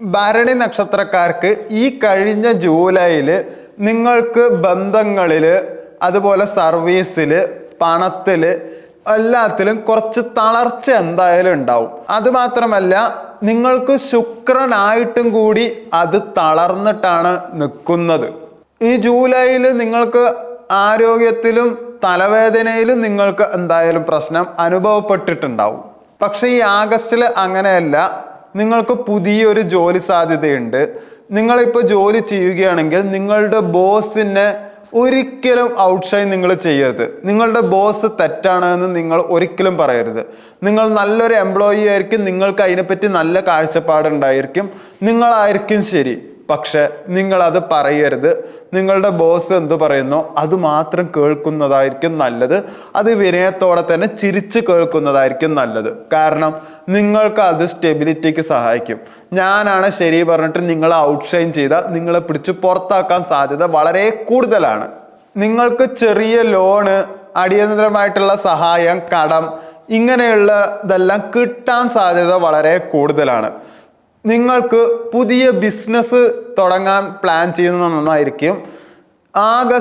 ഭരണി നക്ഷത്രക്കാർക്ക് ഈ കഴിഞ്ഞ ജൂലൈയിൽ നിങ്ങൾക്ക് ബന്ധങ്ങളിൽ അതുപോലെ സർവീസിൽ പണത്തിൽ എല്ലാത്തിലും കുറച്ച് തളർച്ച എന്തായാലും ഉണ്ടാവും. അതുമാത്രമല്ല നിങ്ങൾക്ക് ശുക്രനായിട്ടും കൂടി അത് തളർന്നിട്ടാണ് നിൽക്കുന്നത്. ഈ ജൂലൈയിൽ നിങ്ങൾക്ക് ആരോഗ്യത്തിലും തലവേദനയിലും നിങ്ങൾക്ക് എന്തായാലും പ്രശ്നം അനുഭവപ്പെട്ടിട്ടുണ്ടാവും. പക്ഷേ ഈ ആഗസ്റ്റിൽ അങ്ങനെയല്ല. നിങ്ങൾക്ക് പുതിയൊരു ജോലി സാധ്യതയുണ്ട്. നിങ്ങളിപ്പോൾ ജോലി ചെയ്യുകയാണെങ്കിൽ നിങ്ങളുടെ ബോസിനെ ഒരിക്കലും ഔട്ട്ഷൈൻ നിങ്ങൾ ചെയ്യരുത്. നിങ്ങളുടെ ബോസ് തെറ്റാണ് എന്ന് നിങ്ങൾ ഒരിക്കലും പറയരുത്. നിങ്ങൾ നല്ലൊരു എംപ്ലോയി ആയിരിക്കും നിങ്ങൾക്ക് അതിനെപ്പറ്റി നല്ല കാഴ്ചപ്പാടുണ്ടായിരിക്കും. നിങ്ങളായിരിക്കും ശരി. പക്ഷെ നിങ്ങളത് പറയരുത്. നിങ്ങളുടെ ബോസ് എന്ത് പറയുന്നോ? അത് മാത്രം കേൾക്കുന്നതായിരിക്കും നല്ലത്. അത് വിനയത്തോടെ തന്നെ ചിരിച്ച് കേൾക്കുന്നതായിരിക്കും നല്ലത്. കാരണം നിങ്ങൾക്ക് അത് സ്റ്റെബിലിറ്റിക്ക് സഹായിക്കും. ഞാനാണ് ശരി പറഞ്ഞിട്ട് നിങ്ങളെ ഔട്ട്ഷൈൻ ചെയ്താൽ നിങ്ങളെ പിടിച്ച് പുറത്താക്കാൻ സാധ്യത വളരെ കൂടുതലാണ്. നിങ്ങൾക്ക് ചെറിയ ലോണ് അടിയന്തരമായിട്ടുള്ള സഹായം കടം ഇങ്ങനെയുള്ളതെല്ലാം കിട്ടാൻ സാധ്യത വളരെ കൂടുതലാണ്. നിങ്ങൾക്ക് പുതിയ ബിസിനസ് തുടങ്ങാൻ പ്ലാൻ ചെയ്യുന്നത് നന്നായിരിക്കും. ആഗസ്റ്റ്